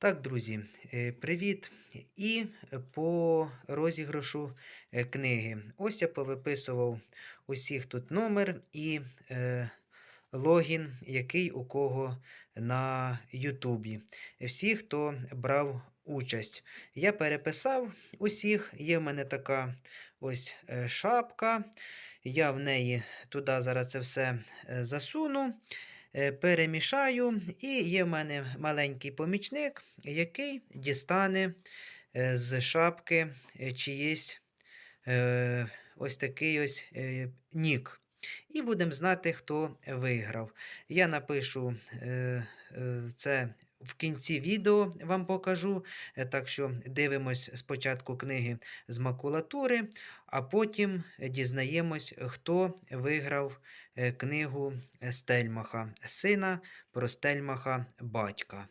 Так, друзі, е, привіт! І по розіграшу е, книги. Ось я повиписував усіх тут номер і е, логін, який у кого на Ютубі. Всі, хто брав участь. Я переписав усіх. Є в мене така ось е, шапка. Я в неї туди зараз це все засуну. Е, перемішаю, і є в мене маленький помічник, який дістане е, з шапки е, чиїсь ось такий ось нік. І будемо знати, хто виграв. Я напишу це в кінці відео вам покажу. Так що дивимось спочатку книги з макулатури, а потім дізнаємось, хто виграв книгу Стельмаха, сина про Стельмаха батька.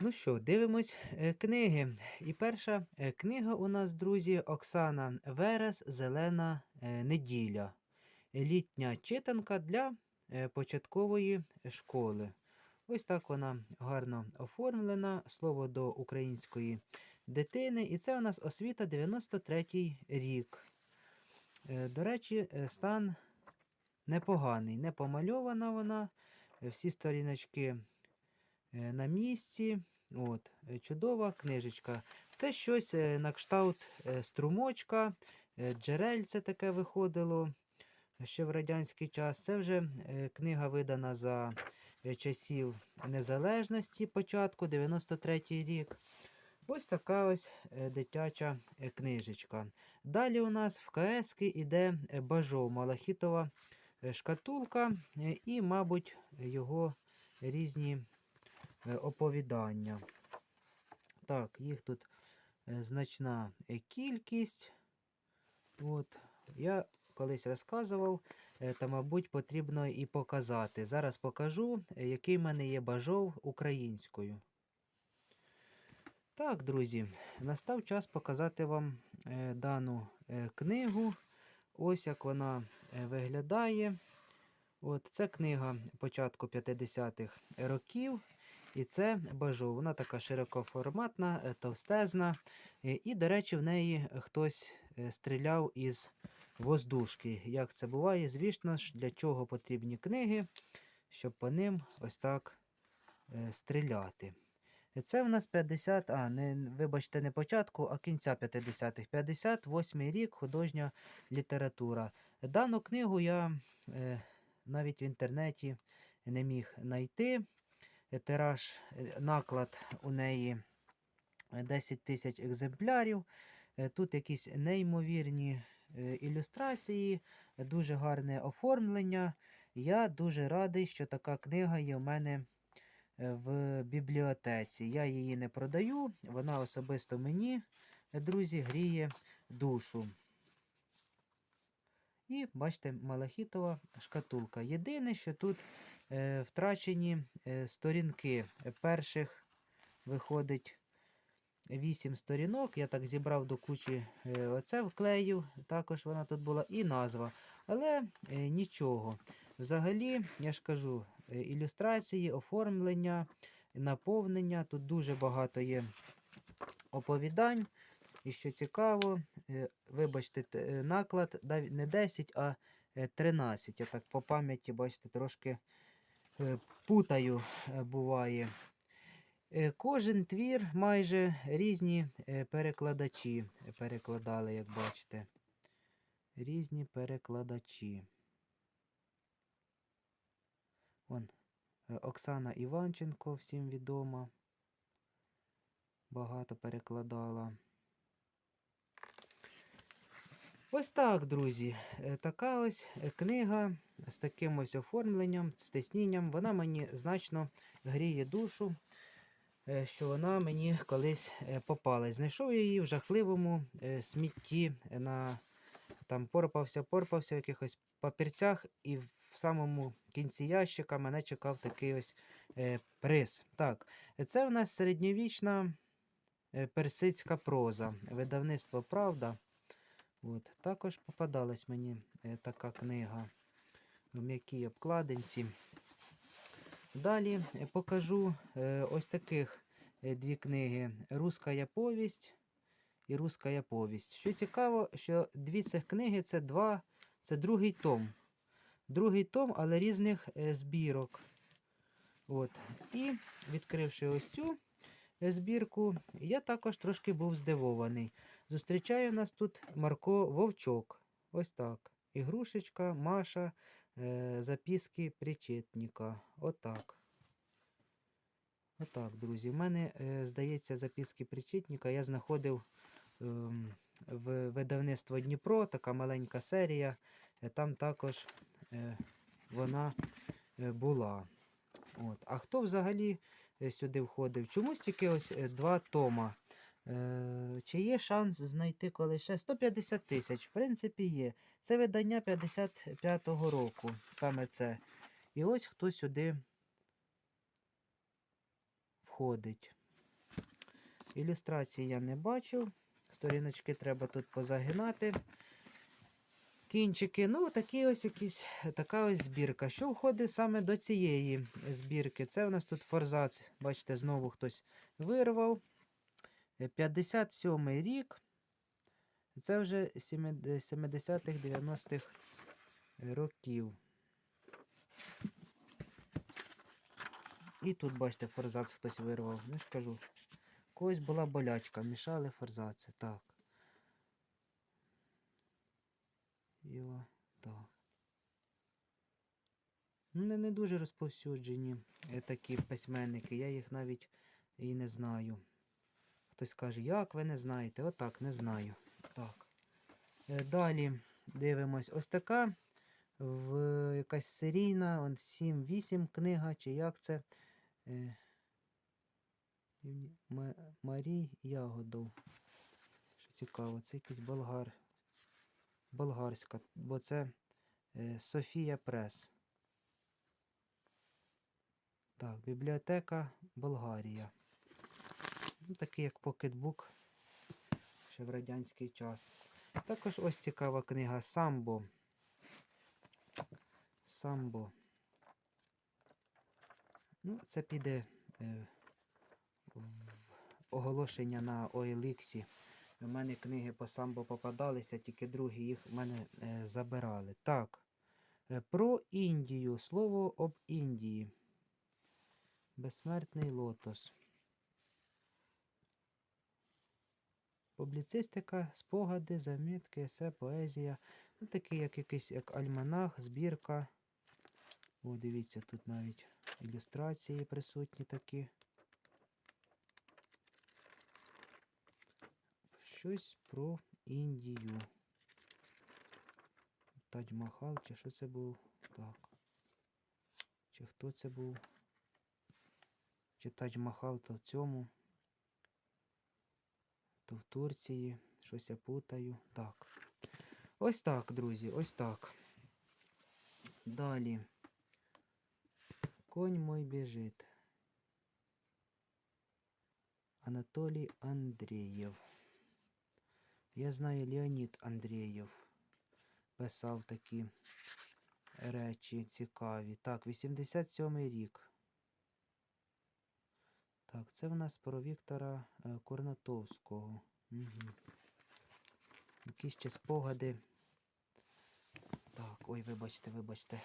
Ну що, дивимось е, книги. І перша е, книга у нас, друзі, Оксана Верес Зелена е, неділя. Літня читанка для е, початкової школи. Ось так вона гарно оформлена. Слово до української дитини. І це у нас освіта 93 рік. Е, До речі, е, стан непоганий. Не помальована вона. е, Всі сторіночки на місці. От, чудова книжечка. Це щось на кшталт струмочка, джерельце таке виходило ще в радянський час. Це вже книга видана за часів незалежності, початку 93 рік. Ось така ось е, дитяча е, книжечка. Далі у нас в КС іде е, бажов малахітова шкатулка і, мабуть, його різні оповідання. Так, їх тут значна кількість. От. Я колись розказував, та, мабуть, потрібно і показати. Зараз покажу, який в мене є бажов українською. Так, друзі, настав час показати вам е, дану е, книгу. Ось як вона е, виглядає. От, Це книга початку 50-х років. І це бажов. Вона така широкоформатна, товстезна. І, до речі, в неї хтось стріляв із воздушки. Як це буває, звісно ж, для чого потрібні книги, щоб по ним ось так стріляти. Е, Це в нас 50, а, не, вибачте, не початку, а кінця 50-х. 58 рік художня література. Дану книгу я е, навіть в інтернеті не міг знайти. Е, Тираж, е, наклад у неї е, 10 тисяч екземплярів. Е, Тут якісь неймовірні е, ілюстрації, е, дуже гарне оформлення. Я дуже радий, що така книга є в мене е, в бібліотеці. Я її не продаю, вона особисто мені, е, друзі, гріє душу. І бачите, малахітова шкатулка. Єдине, що тут е, втрачені е, сторінки Е, перших виходить 8 сторінок. Я так зібрав до кучі е, оце вклеїв, також вона тут була, і назва. Але е, нічого. Взагалі, я ж кажу, е, ілюстрації, оформлення, наповнення. Тут дуже багато є оповідань. І що цікаво, е, вибачте, е, наклад не 10, а е, 13. Я так по пам'яті, бачите, трошки е, путаю е, буває. Е, Кожен твір майже різні е, перекладачі е, перекладали, як бачите. Різні перекладачі. Вон, е, Оксана Іванченко, всім відома. Багато перекладала. Ось так, друзі. Е, Така ось е, книга з таким ось оформленням, з тиснінням. Вона мені значно гріє душу, що вона мені колись попалась. Знайшов я її в жахливому смітті на там порпався, порпався в якихось папірцях, і в самому кінці ящика мене чекав такий ось е, приз. Так, це в нас середньовічна е, персидська проза, видавництво Правда. От. Також попадалась мені е, така книга в м'якій обкладинці. Далі е, покажу е, ось таких е, дві книги: Руська повість і Руська повість. Що цікаво, що дві цих книги це два, це другий том. Другий том, але різних е, збірок. От. І відкривши ось цю е, збірку, я також трошки був здивований. Зустрічає нас тут Марко Вовчок. Ось так. Ігрушечка, Маша, е, записки причетника. Отак. Отак, друзі. У мене, здається, записки причетника я знаходив ем, в видавництво Дніпро, така маленька серія. Там також вона е, була. От. А хто взагалі е, сюди входив? Чомусь тільки ось е, два тома. Е, Чи є шанс знайти коли ще 150 тисяч? В принципі, є. Це видання 55-го року, саме це. І ось хто сюди входить. Ілюстрації я не бачив. Сторіночки треба тут позагинати. Кінчики, ну, такі ось якісь, така ось збірка. Що входить саме до цієї збірки? Це у нас тут форзац. Бачите, знову хтось вирвав. Е, 57 рік. Це вже 70-х, 90-х років. І тут, бачите, форзац хтось вирвав. Ну ж кажу. Когось була болячка, мішали форзаци. Так. Йо, так. Ну, не, не дуже розповсюджені е, такі письменники. Я їх навіть і не знаю. Хтось каже, як ви не знаєте? Отак, не знаю. Так. Е, Далі дивимось. Ось така в якась серійна, 7-8 книга, чи як це. Е, Марій Ягодов. Що цікаво, це якийсь болгар. Болгарська, бо це е, Софія Прес. Так, бібліотека Болгарія. Ну, такий як покетбук ще в радянський час. Також ось цікава книга Самбо. Самбо. Ну, це піде е, в оголошення на OLX. У мене книги по самбо попадалися, тільки другі їх в мене е, забирали. Так. е, Про Індію. Слово об Індії. Безсмертний лотос. Публіцистика, спогади, замітки, есе, поезія. Ну, такий, як якийсь як альманах, збірка. О, дивіться, тут навіть ілюстрації присутні такі. Щось про Індію. Тадж-Махал, чи що це був? Так. Чи хто це був? Чи Тадж-Махал то в цьому? То в Турції. Щось я путаю. Так. Ось так, друзі, ось так. Далі. Конь мой біжить. Анатолій Андрієв. Я знаю Леонід Андрієв. Писав такі речі цікаві. Так, 87-й рік. Так, це в нас про Віктора е, Корнатовського. Угу. Якісь ще спогади. Так, ой, вибачте, вибачте.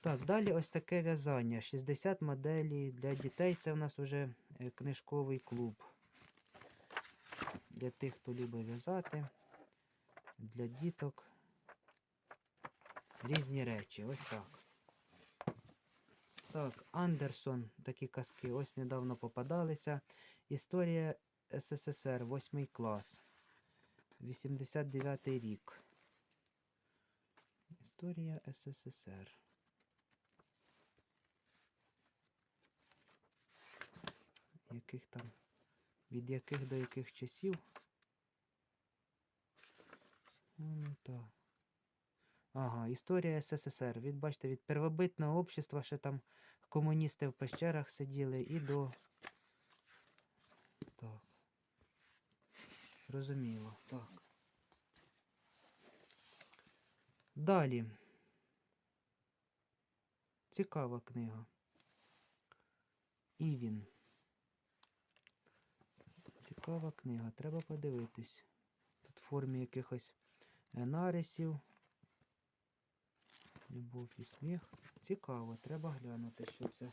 Так, далі ось таке в'язання. 60 моделей для дітей. Це в нас вже е, книжковий клуб. Для тих, хто любить в'язати, для діток. Різні речі. Ось так. Так, Андерсон, такі казки. Ось недавно попадалися. Історія СССР, 8 клас. 89 рік. Історія СССР. Яких там, від яких до яких часів? Так. Ага, історія СССР. Від, бачите, від первобитного общества ще там комуністи в пещерах сиділи і до. Так. Розуміло. Так. Далі. Цікава книга. Івін. Цікава книга, треба подивитись. Тут в формі якихось е, нарисів. Любов і сміх. Цікаво, треба глянути, що це.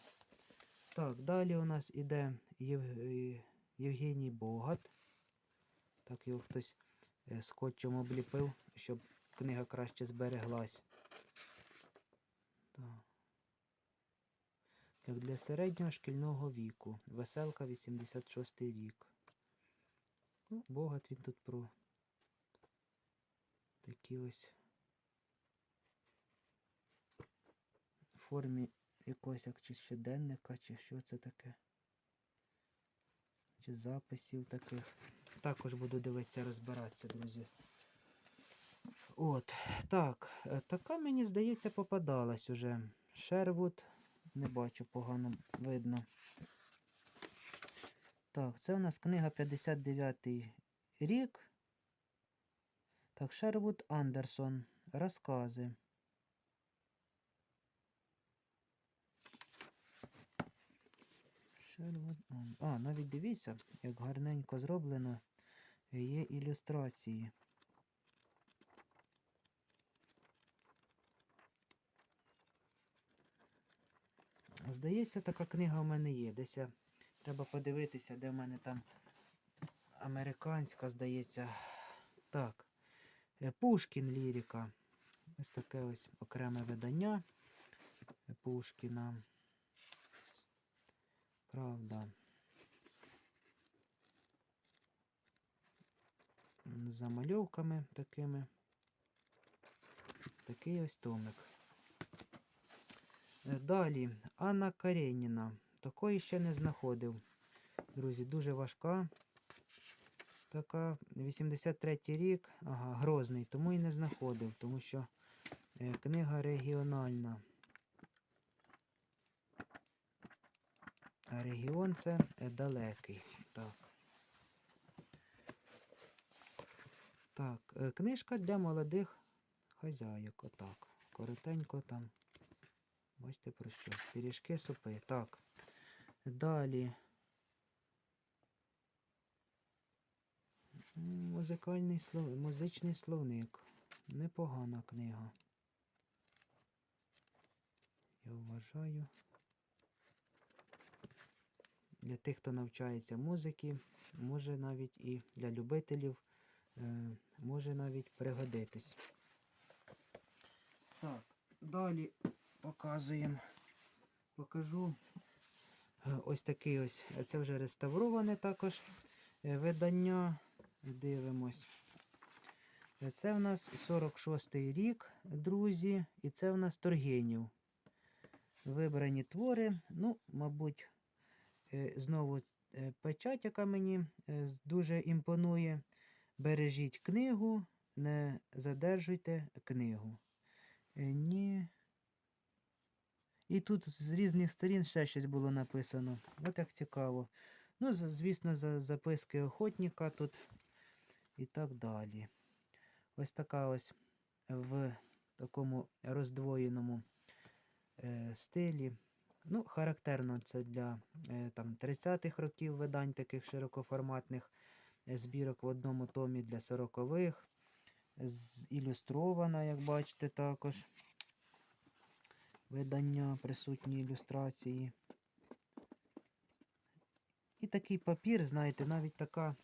Так, далі у нас іде Єв... е, Євгеній Богат. Так його хтось е, скотчем обліпив, щоб книга краще збереглась. Так. Як для середнього шкільного віку. Веселка 86 рік. Ну, Богат він тут про такі ось в формі якогось як чи щоденника, чи що це таке. Чи записів таких. Також буду дивитися, розбиратися, друзі. От, так, е, така мені здається попадалась уже. Шервуд, не бачу, погано видно. Так, це у нас книга 59 рік. Так, Шервуд Андерсон. Розкази. А, навіть дивіться, як гарненько зроблено. Є ілюстрації. Здається, така книга в мене є. Десь я треба подивитися, де в мене там американська, здається. Так. е, Пушкін лірика. Ось таке ось окреме видання Пушкіна. Правда. М, З замальовками такими. Такий ось томик. Е, Далі Анна Кареніна. Такої ще не знаходив. Друзі, дуже важка. Така 83 рік, ага, грозний, тому і не знаходив, тому що е, книга регіональна. А регіон це е, далекий. Так. Так, е, книжка для молодих хазяїк. Отак. Коротенько там. Бачите про що? Пиріжки, супи. Так. Далі. Музикальний слов... музичний словник. Непогана книга. Я вважаю. Для тих, хто навчається музики, може навіть і для любителів, е, може навіть пригодитись. Так, далі показуємо. Покажу ось такий ось. Це вже реставроване також е, видання. Дивимось. Е, Це в нас 46-й рік, друзі, і це в нас Торгенів. Вибрані твори. Ну, мабуть, е, знову печать, яка мені дуже імпонує. Бережіть книгу, не задержуйте книгу. Ні. І тут з різних сторін ще щось було написано. От як цікаво. Ну, звісно, за записки охотника тут і так далі. Ось така ось в такому роздвоєному е, стилі. Ну, характерно це для е, там, 30-х років видань таких широкоформатних е, збірок в одному томі для 40-х. з- Ілюстрована, як бачите, також видання, присутні ілюстрації. І такий папір, знаєте, навіть така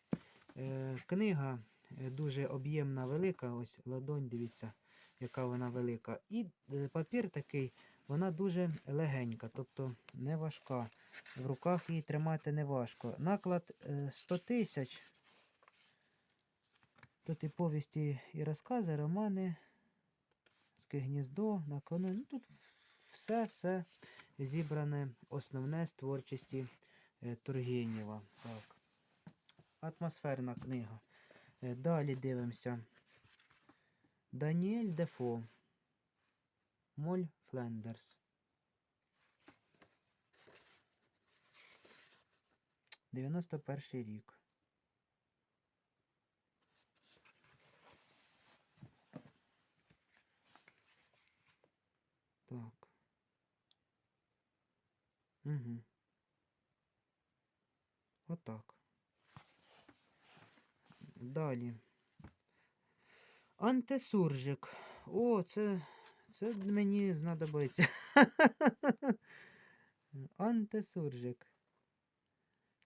е, книга е, дуже об'ємна, велика. Ось ладонь, дивіться, яка вона велика. І е, папір такий, вона дуже легенька, тобто не важка. В руках її тримати не важко. Наклад е, 100 тисяч. Тут і повісті, і розкази, романи, «Ське гніздо, на кону. Ну, тут все, все зібране, основне з творчості е, Тургенєва. Так. Атмосферна книга. Е, Далі дивимося. Даніель Дефо. Моль Флендерс. 91 рік. Так. Угу. Отак. Далі. Антисуржик. О, це, це мені знадобиться. Антисуржик.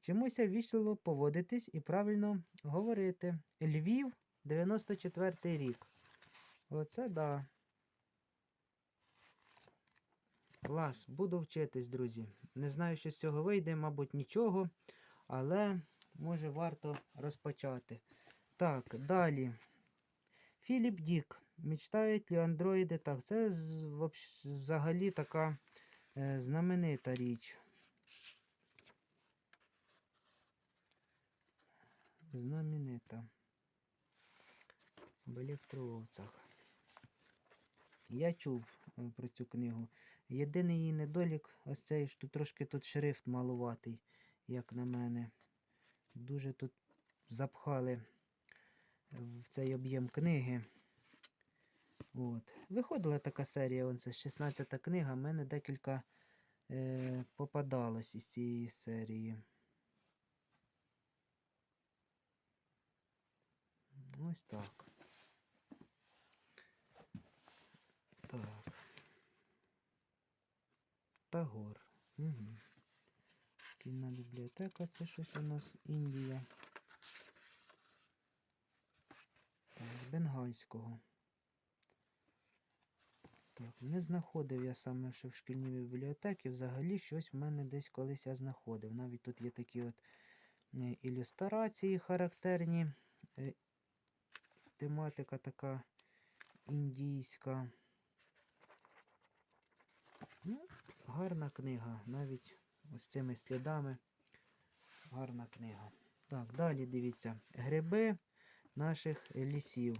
Чомуся ввічливо поводитись і правильно говорити. Львів, 94 рік. Оце да. Клас, буду вчитись, друзі. Не знаю, що з цього вийде, мабуть, нічого, але може варто розпочати. Так, далі. Філіп Дік. Мечтають ли андроїди? Так, це взагалі така е, знаменита річ. Знаменита. В електроовцях. Я чув е, про цю книгу. Єдиний її недолік, ось цей, що трошки тут шрифт малуватий, як на мене. Дуже тут запхали в цей об'єм книги. От. Виходила така серія, он це 16 книга, в мене декілька е, попадалось із цієї серії. Ось так. Так. Тагор. Угу. Шкільна бібліотека, це щось у нас Індія. Так, бенгальського. Так, не знаходив я саме ще в шкільній бібліотеці. Взагалі щось в мене десь колись я знаходив. Навіть тут є такі от е, ілюстрації характерні. е, Тематика така індійська. Ну, гарна книга, навіть ось цими слідами. Гарна книга. Так, далі дивіться. Гриби наших лісів.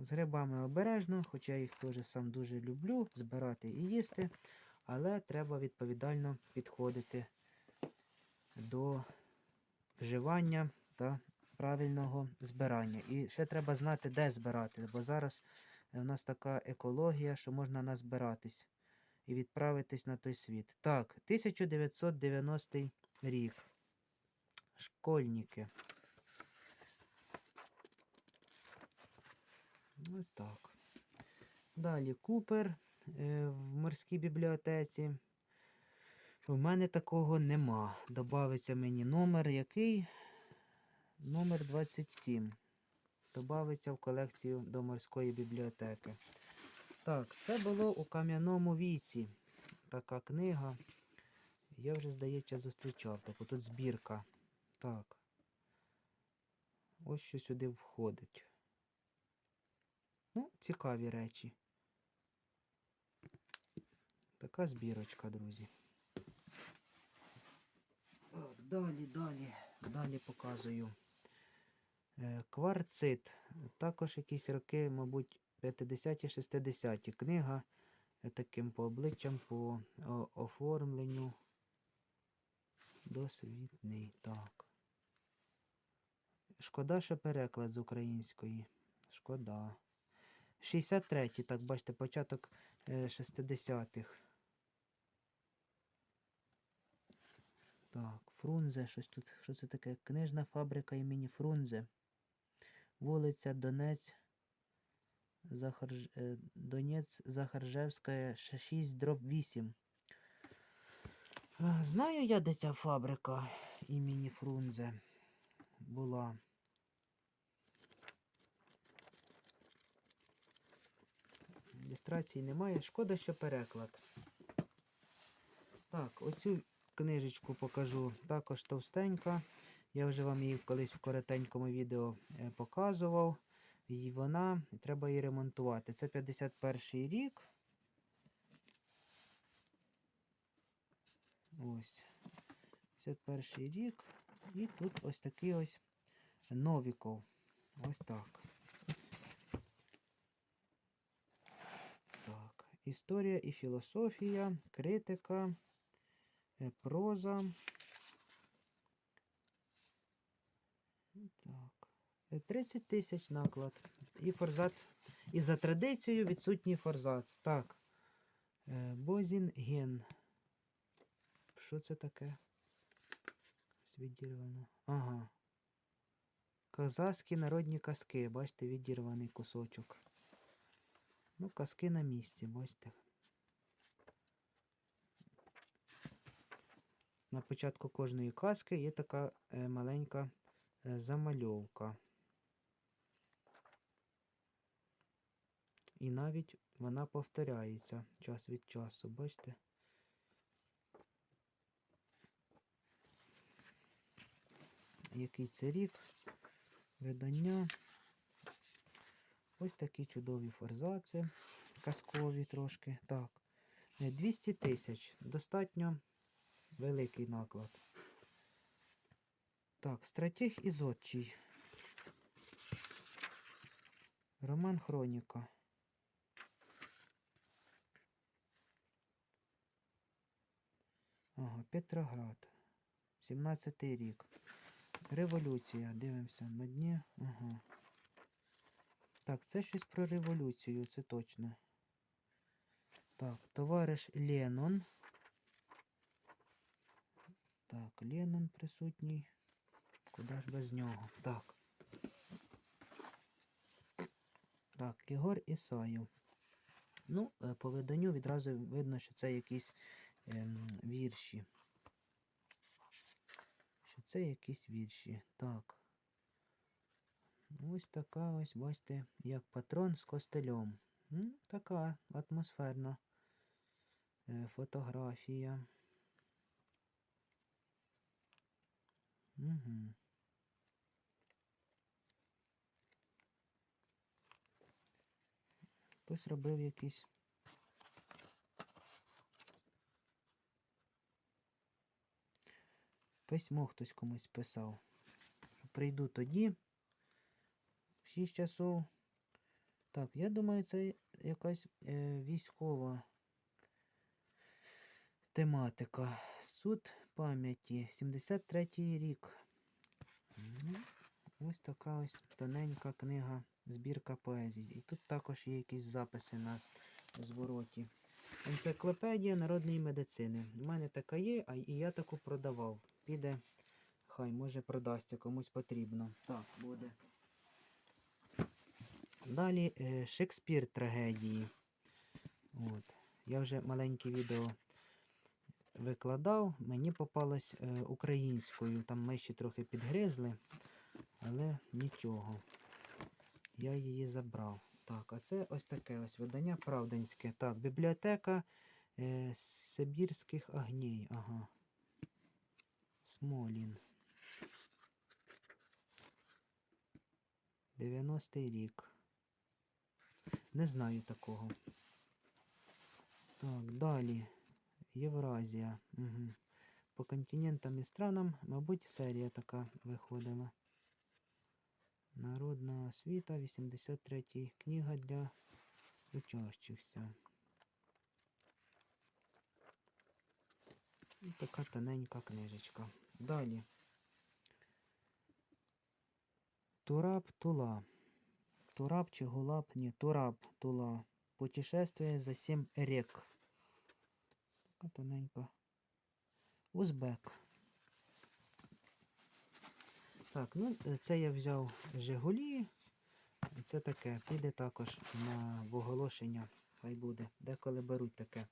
З грибами обережно, хоча їх теж сам дуже люблю збирати і їсти, але треба відповідально підходити до вживання та правильного збирання. І ще треба знати, де збирати, бо зараз у нас така екологія, що можна назбиратись і відправитись на той світ. Так, 1990 рік. Школьники. Ось так. Далі Купер е, в морській бібліотеці. У мене такого нема. Добавиться мені номер, який? Номер 27. Добавиться в колекцію до морської бібліотеки. Так, це було у кам'яному віці. Така книга. Я вже, здається, зустрічав. Таку тут збірка. Так. Ось що сюди входить. Ну, цікаві речі. Така збірочка, друзі. Так, далі, далі, далі показую. Е, Кварцит. Також якісь роки, мабуть, 50-ті, 60-ті. Книга е, таким по обличчям, по оформленню. Досвітний. Так. Шкода, що переклад з української. Шкода. 63-ті, так, бачите, початок е, 60-х. Так, Фрунзе, щось тут. Що це таке? Книжна фабрика імені Фрунзе. Вулиця Донець. Захарж... е, Донець Захаржевська 6 дроб 8. Е, Знаю я, де ця фабрика імені Фрунзе була. Ілюстрації немає. Шкода, що переклад. Так, оцю книжечку покажу також товстенька. Я вже вам її колись в коротенькому відео е, показував. І вона, треба її ремонтувати. Це 51 рік. Ось. 51 рік. І тут ось такий ось Новіков. Ось так. Так. Історія і філософія, критика, е, проза. Так. Е, 30 тисяч наклад. І форзат. І за традицією відсутній форзац. Так. Е, Бозін ген. Що це таке? Відірвано. Ага. Казахські народні казки, бачите, відірваний кусочок. Ну, казки на місці, бачите. На початку кожної казки є така е, маленька е, замальовка. І навіть вона повторяється час від часу, бачите? Який це рік? Видання. Ось такі чудові форзаци, казкові трошки. Так. е, 200 тисяч. Достатньо великий наклад. Так, стратег і зодчий. Роман Хроніка. Ага, Петроград. 17-й рік. Революція. Дивимося на дні. Ага. Так, це щось про революцію, це точно. Так, товариш Ленон. Так, Ленон присутній. Куди ж без нього? Так. Так, Ігор Ісаєв. Ну, е, по виданню відразу видно, що це ем, вірші. Що це якісь вірші. Так. Ось така ось, бачите, як патрон з костелем. Така атмосферна е, фотографія. Угу. Хтось робив якісь. Письмо хтось комусь писав. Прийду тоді. В 6 часов. Так, я думаю, це якась е, військова тематика. Суд пам'яті. 73-й рік. Ну, Ось така ось тоненька книга, збірка поезій. І тут також є якісь записи на звороті. Енциклопедія народної медицини. У мене така є, а і я таку продавав. Піде, хай, може продасться, комусь потрібно. Так, буде. Далі е, Шекспір трагедії. От. Я вже маленьке відео викладав, мені попалось е, українською. Там ми ще трохи підгризли, але нічого. Я її забрав. Так, а це ось таке ось видання правдинське. Так, бібліотека е, Сибірських огней. Ага. Смолін. 90-й рік. Не знаю такого. Так, далі. Євразія. Угу. По континентам і странам, мабуть, серія така виходила. Народна освіта, 83 й книга для учащихся. І така тоненька книжечка. Далі. Тураб Тула. Тураб чи Гулаб? Ні, Тураб Тула. Путешествие за сім рек. Така тоненька. Узбек. Так, ну це я взяв Жигулі. Це таке. Піде також на оголошення. Хай буде. Деколи беруть таке.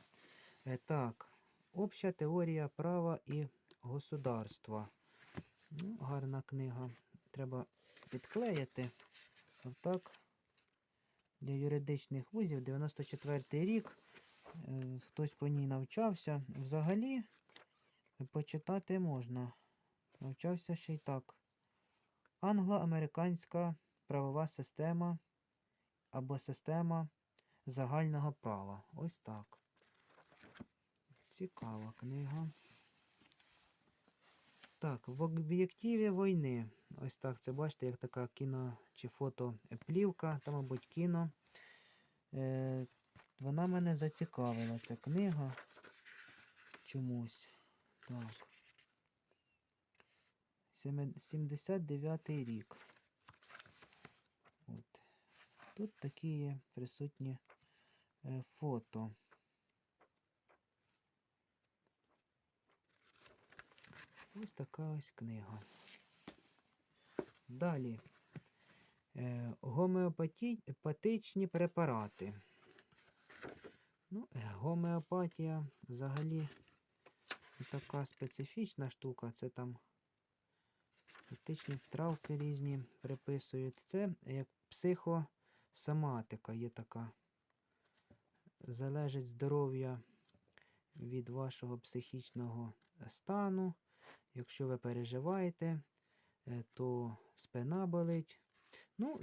Е, так. Обща теорія права і государства. Ну, гарна книга. Треба підклеїти. Отак. Для юридичних вузів 94 й рік. Е, Хтось по ній навчався. Взагалі почитати можна. Навчався ще й так. Англо-американська правова система або система загального права. Ось так. Цікава книга. Так, в об'єктиві війни. Ось так це бачите, як така кіно чи фото плівка, та, мабуть, кіно. Е, вона мене зацікавила, ця книга. Чомусь. Так. 79 рік. От. Тут такі присутні е, фото. Ось така ось книга. Далі. Е, гомеопатичні препарати. Ну, е, гомеопатія взагалі така специфічна штука. Це там Етичні травки різні приписують. Це як психосоматика є така. Залежить здоров'я від вашого психічного стану. Якщо ви переживаєте, е, то спина болить. Ну,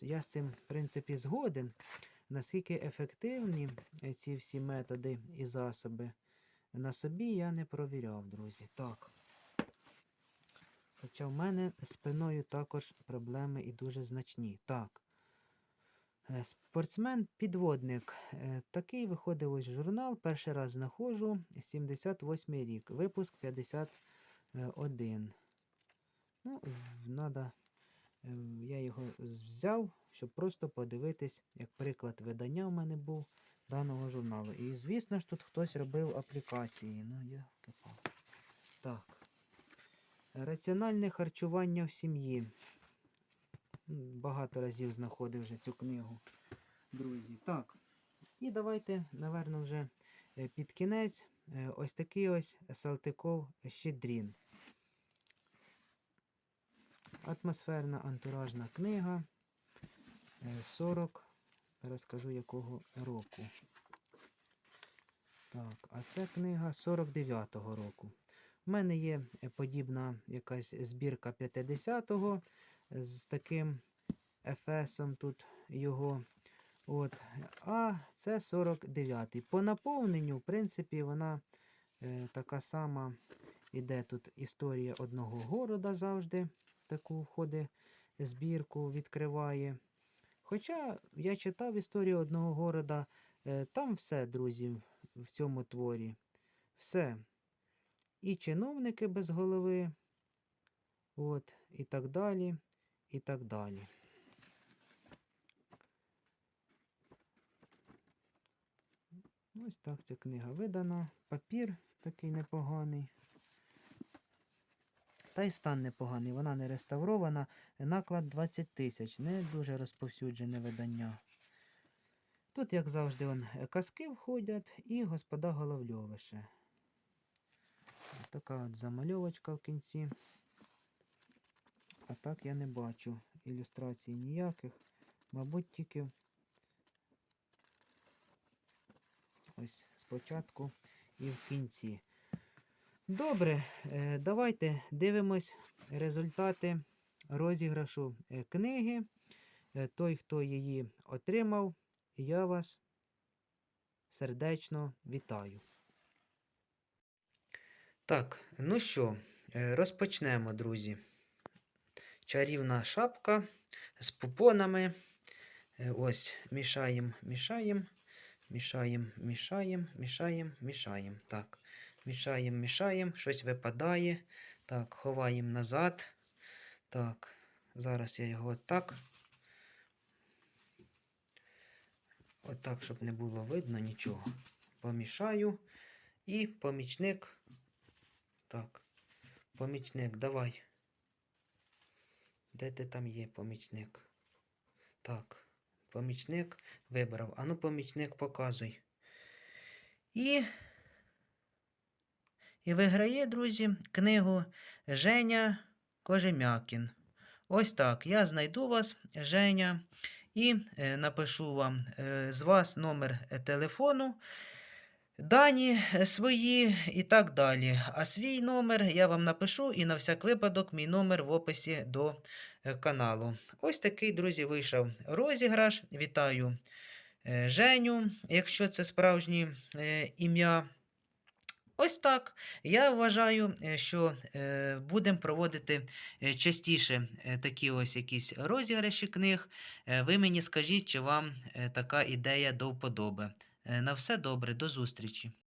я з цим, в принципі, згоден. Наскільки ефективні ці всі методи і засоби на собі я не провіряв, друзі. Так. Хоча в мене спиною також проблеми і дуже значні. Так. Е, Спортсмен-підводник. Е, Такий виходив ось журнал. Перший раз знаходжу. 78 рік. Випуск 51. Ну, надо, е, я його взяв, щоб просто подивитись, як приклад видання в мене був даного журналу. І, звісно ж, тут хтось робив аплікації. Ну, я кипав. Так. Раціональне харчування в сім'ї. Багато разів знаходив вже цю книгу, друзі. Так. І давайте, напевно, вже е, під кінець е, ось такий ось Салтиков Щедрін. Атмосферна антуражна книга. 40. Зараз скажу якого року. Так, а це книга 49-го року. У мене є подібна якась збірка 50-го з таким ефесом тут його. От. А це 49-й. По наповненню, в принципі, вона е, така сама іде тут історія одного города завжди. Таку входить збірку, відкриває. Хоча я читав історію одного города, е, там все, друзі, в цьому творі. Все і чиновники без голови, от, і так далі, і так далі. Ось так ця книга видана. Папір такий непоганий. Та й стан непоганий, вона не реставрована. Наклад 20 тисяч. Не дуже розповсюджене видання. Тут, як завжди, он, казки входять і господа Головльовише. Така от замальовочка в кінці. А так я не бачу ілюстрацій ніяких. Мабуть, тільки ось спочатку і в кінці. Добре, е, давайте дивимось результати розіграшу е, книги. Е, той, хто її отримав, я вас сердечно вітаю. Так, ну що, розпочнемо, друзі. Чарівна шапка з пупонами. Ось, мішаємо, мішаємо, мішаємо, мішаємо, мішаємо, мішаємо. Так, мішаємо, мішаємо, щось випадає. Так, ховаємо назад. Так, зараз я його отак. Отак, щоб не було видно нічого. Помішаю. І помічник. Так. Помічник, давай. Де ти там є помічник? Так, помічник вибрав. Ану, помічник показуй. І і виграє, друзі, книгу Женя Кожем'якін. Ось так. Я знайду вас, Женя, і е, напишу вам е, з вас номер е, телефону дані е, свої і так далі. А свій номер я вам напишу і на всяк випадок мій номер в описі до каналу. Ось такий, друзі, вийшов розіграш. Вітаю е, Женю, якщо це справжнє ім'я. Ось так. Я вважаю, що е, будемо проводити частіше такі ось якісь розіграші книг. Ви мені скажіть, чи вам така ідея до вподоби. Е, на все добре, до зустрічі!